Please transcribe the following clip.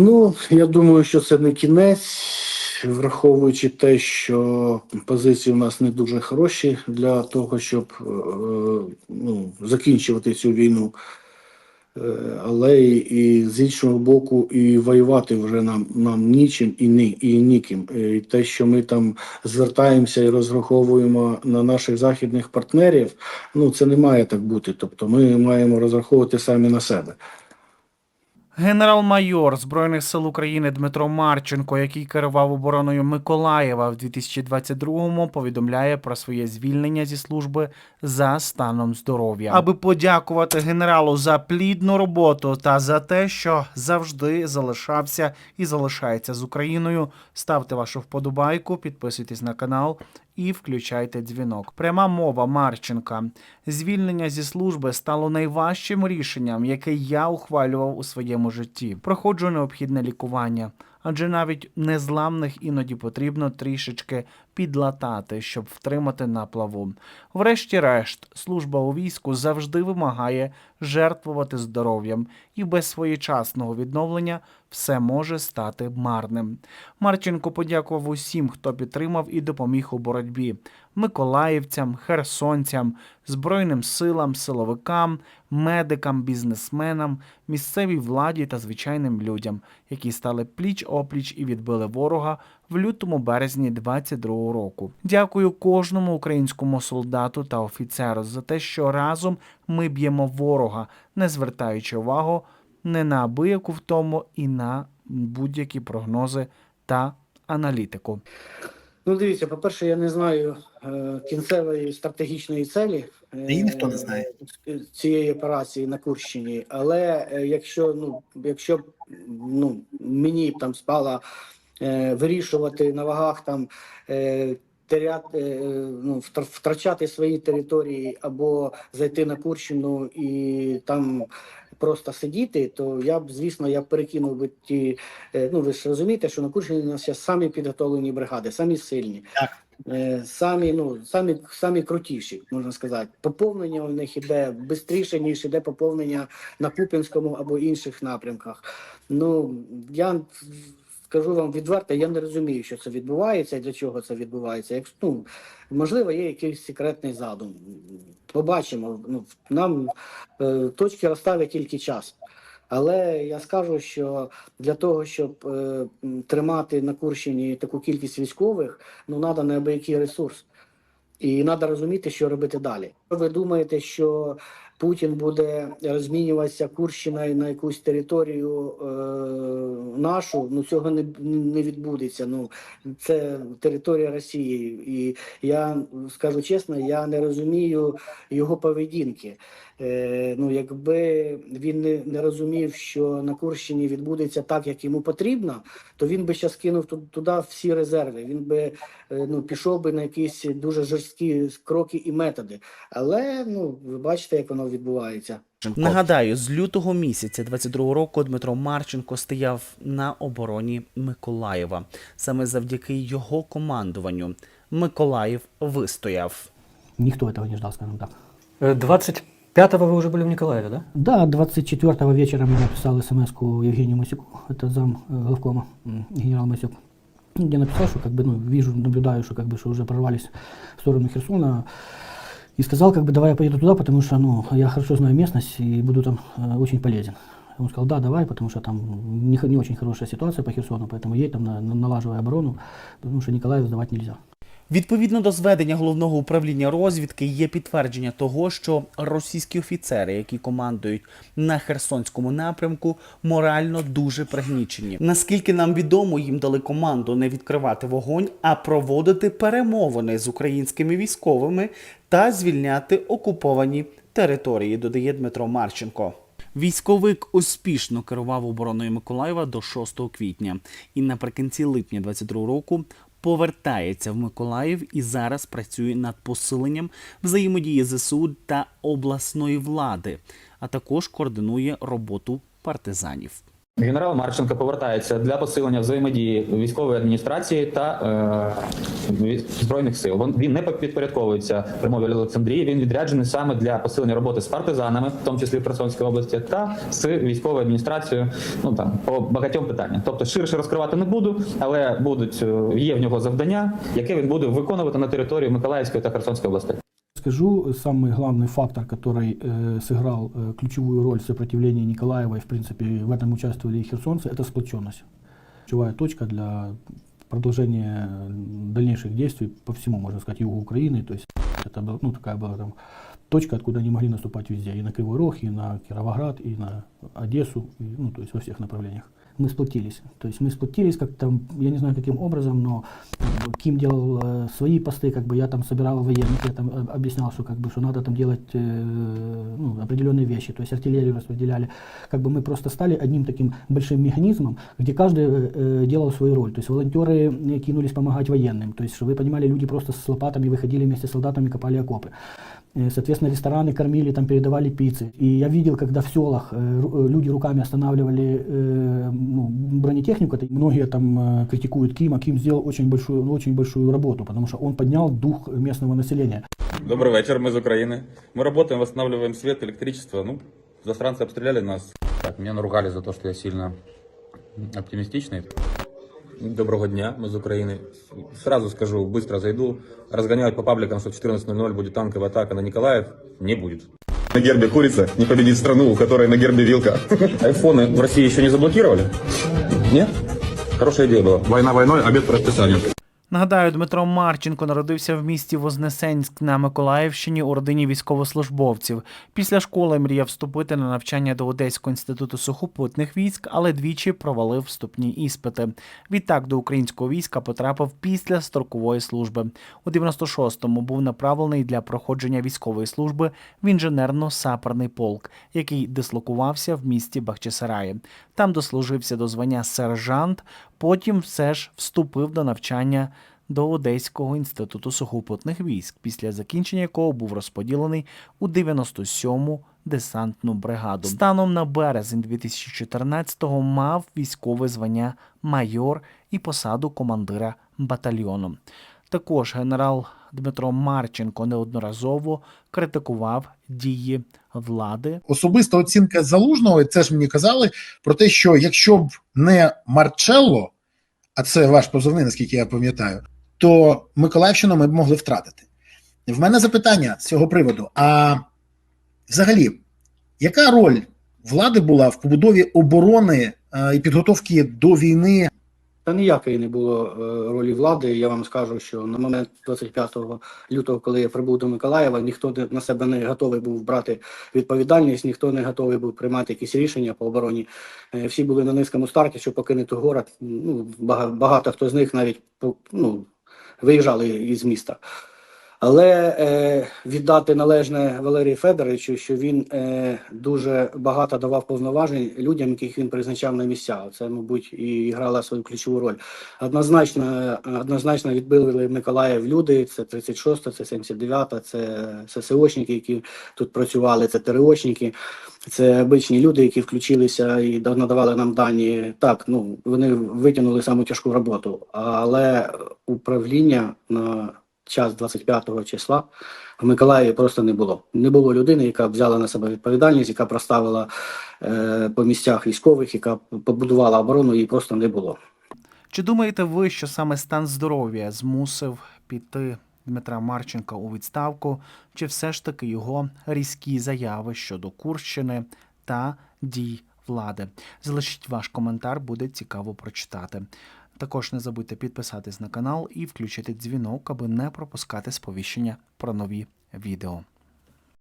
Ну, я думаю, що це не кінець, враховуючи те, що позиції у нас не дуже хороші для того, щоб е, ну, закінчувати цю війну. Е, Але і, з іншого боку, і воювати вже нам, нам нічим і, ні, і ніким. Е, І те, що ми там звертаємося і розраховуємо на наших західних партнерів, ну це не має так бути. Тобто ми маємо розраховувати самі на себе. Генерал-майор Збройних сил України Дмитро Марченко, який керував обороною Миколаєва в 2022-му, повідомляє про своє звільнення зі служби за станом здоров'я, аби подякувати генералу за плідну роботу та за те, що завжди залишався і залишається з Україною. Ставте вашу вподобайку, підписуйтесь на канал і включайте дзвінок. Пряма мова Марченка. Звільнення зі служби стало найважчим рішенням, яке я ухвалював у своєму житті. Проходжу необхідне лікування, адже навіть незламних іноді потрібно трішечки підлатати, щоб втримати на плаву. Врешті-решт, служба у війську завжди вимагає жертвувати здоров'ям, і без своєчасного відновлення все може стати марним. Марченко подякував усім, хто підтримав і допоміг у боротьбі миколаївцям, херсонцям, збройним силам, силовикам, медикам, бізнесменам, місцевій владі та звичайним людям, які стали пліч опліч і відбили ворога в лютому березні 22 року. Дякую кожному українському солдату та офіцеру за те, що разом ми б'ємо ворога, не звертаючи увагу не на абияку втому і на будь-які прогнози та аналітику. Ну, дивіться, по-перше, я не знаю е, кінцевої стратегічної целі е, Та ніхто не знає. цієї операції на Курщині. Але е, якщо ну, якщо б, ну, мені б там спала е, вирішувати на вагах там. Е, е, ну, втрачати свої території або зайти на Курщину і там просто сидіти, то я б, звісно, я б перекинув би ті. е, Ну, ви ж розумієте, що на Курщині у нас є самі підготовлені бригади, самі сильні. Так. Е, Самі, ну, самі, самі крутіші, можна сказати. Поповнення у них іде швидше, ніж іде поповнення на Куп'янському або інших напрямках. Ну, я скажу вам відверто, я не розумію, що це відбувається і для чого це відбувається. Як, ну, можливо, є якийсь секретний задум. Побачимо. Ну, нам е, точки розставить тільки час. Але я скажу, що для того, щоб е, тримати на Курщині таку кількість військових, ну треба неабиякий ресурс. І треба розуміти, що робити далі. Ви думаєте, що Путін буде розмінюватися Курщиною на якусь територію е, нашу? Ну цього не, не відбудеться. Ну це територія Росії, і я скажу чесно, я не розумію його поведінки. Е, ну, якби він не, не розумів, що на Курщині відбудеться так, як йому потрібно, то він би ще скинув ту- туди всі резерви. Він би е, ну, пішов би на якісь дуже жорсткі кроки і методи. Але ну, ви бачите, як воно відбувається. Нагадаю, з лютого місяця 22 року Дмитро Марченко стояв на обороні Миколаєва. Саме завдяки його командуванню Миколаїв вистояв. Никто этого не ждал, скажем так. Э, 25-го вы уже были в Николаеве, да? Да, 24 вечером я написал смс-ку Евгению Масюку, это зам э, главкома, м, генерал Масюк, ну, где написал, что как бы, ну, вижу, наблюдаю, что как бы, что уже прорвались в сторону Херсона, и сказал, как бы, давай я поеду туда, потому что, ну, я хорошо знаю местность и буду там э, очень полезен. Он сказал, да, давай, потому что там не, не очень хорошая ситуация по Херсону, поэтому едь там, на- на- налаживай оборону, потому что Николаев сдавать нельзя. Відповідно до зведення головного управління розвідки є підтвердження того, що російські офіцери, які командують на Херсонському напрямку, морально дуже пригнічені. Наскільки нам відомо, їм дали команду не відкривати вогонь, а проводити перемовини з українськими військовими та звільняти окуповані території, додає Дмитро Марченко. Військовик успішно керував обороною Миколаєва до 6 квітня і наприкінці липня 22 року повертається в Миколаїв і зараз працює над посиленням взаємодії ЗСУ та обласної влади, а також координує роботу партизанів. Генерал Марченко повертається для посилення взаємодії військової адміністрації та е, збройних сил. Він, не підпорядковується примові Олександрії. Він відряджений саме для посилення роботи з партизанами, в тому числі в Херсонській області, та з військовою адміністрацією. Ну там по багатьом питанням. Тобто ширше розкривати не буду, але будуть е, є в нього завдання, яке він буде виконувати на території Миколаївської та Херсонської областей. Скажу, самый главный фактор, который э, сыграл э, ключевую роль в сопротивлении Николаева, и в принципе в этом участвовали и херсонцы, это сплоченность. Ключевая точка для продолжения дальнейших действий по всему, можно сказать, югу Украины. То есть это была, ну, такая была там точка, откуда они могли наступать везде, и на Кривой Рог, и на Кировоград, и на Одессу, и, ну, то есть во всех направлениях. Мы сплотились. То есть мы сплотились как-то, я не знаю каким образом, но Ким делал э, свои посты, как бы я там собирал военных, я там объяснял, что как бы что надо там делать э, ну, определенные вещи, то есть артиллерию распределяли. Как бы мы просто стали одним таким большим механизмом, где каждый э, э, делал свою роль. То есть волонтеры э, кинулись помогать военным. То есть, чтобы вы понимали, люди просто с лопатами выходили вместе с солдатами, копали окопы. Э, Соответственно, рестораны кормили, там передавали пиццы. И я видел, когда в селах э, ру- э, люди руками останавливали э, ну, бронетехнику. Это многие там э, критикуют Кима. Ким сделал очень большую, ну, очень большую работу, потому что он поднял дух местного населения. Добрый вечер, мы из Украины. Мы работаем, восстанавливаем свет, электричество. Ну, засранцы обстреляли нас. Так, меня наругали за то, что я сильно оптимистичный. Доброго дня, мы из Украины. Сразу скажу, быстро зайду. Разгоняют по пабликам, что в 14.00 будет танковая атака на Николаев. Не будет. На гербе курица не победит страну, у которой на гербе вилка. Айфоны в России еще не заблокировали? Нет? Хорошая идея была. Война войной, обед по расписанию. Нагадаю, Дмитро Марченко народився в місті Вознесенськ на Миколаївщині у родині військовослужбовців. Після школи мріяв вступити на навчання до Одеського інституту сухопутних військ, але двічі провалив вступні іспити. Відтак до українського війська потрапив після строкової служби. У 96-му був направлений для проходження військової служби в інженерно-саперний полк, який дислокувався в місті Бахчисараї. Там дослужився до звання сержант, потім все ж вступив до навчання до Одеського інституту сухопутних військ, після закінчення якого був розподілений у 97-му десантну бригаду. Станом на березень 2014-го мав військове звання майор і посаду командира батальйону. Також генерал Дмитро Марченко неодноразово критикував дії влади особиста оцінка залужного, це ж мені казали про те, що якщо б не Марчелло, а це ваш позивний, наскільки я пам'ятаю, то Миколаївщину ми б могли втратити. В мене запитання з цього приводу: а взагалі, яка роль влади була в побудові оборони е, і підготовки до війни Та ніякої не було е, ролі влади. Я вам скажу, що на момент 25 лютого, коли я прибув до Миколаєва, ніхто на себе не готовий був брати відповідальність, ніхто не готовий був приймати якісь рішення по обороні. Е, Всі були на низькому старті, щоб покинути город. Ну бага- багато хто з них навіть ну, виїжджали із міста. Але е, віддати належне Валерію Федоровичу, що він е, дуже багато давав повноважень людям, яких він призначав на місця. Це, мабуть, і грала свою ключову роль. Однозначно, однозначно відбили Миколаїв люди. Це 36, це 79, це ССОшники, які тут працювали, це ТРОшники, це обичні люди, які включилися і надавали нам дані. Так, ну вони витягнули саму тяжку роботу, але управління на час 25 числа в Миколаєві просто не було. Не було людини, яка взяла на себе відповідальність, яка проставила е, по місцях військових, яка побудувала оборону, її просто не було. Чи думаєте ви, що саме стан здоров'я змусив піти Дмитра Марченка у відставку, чи все ж таки його різкі заяви щодо Курщини та дій влади? Залишіть ваш коментар, буде цікаво прочитати. Також не забудьте підписатись на канал і включити дзвінок, аби не пропускати сповіщення про нові відео.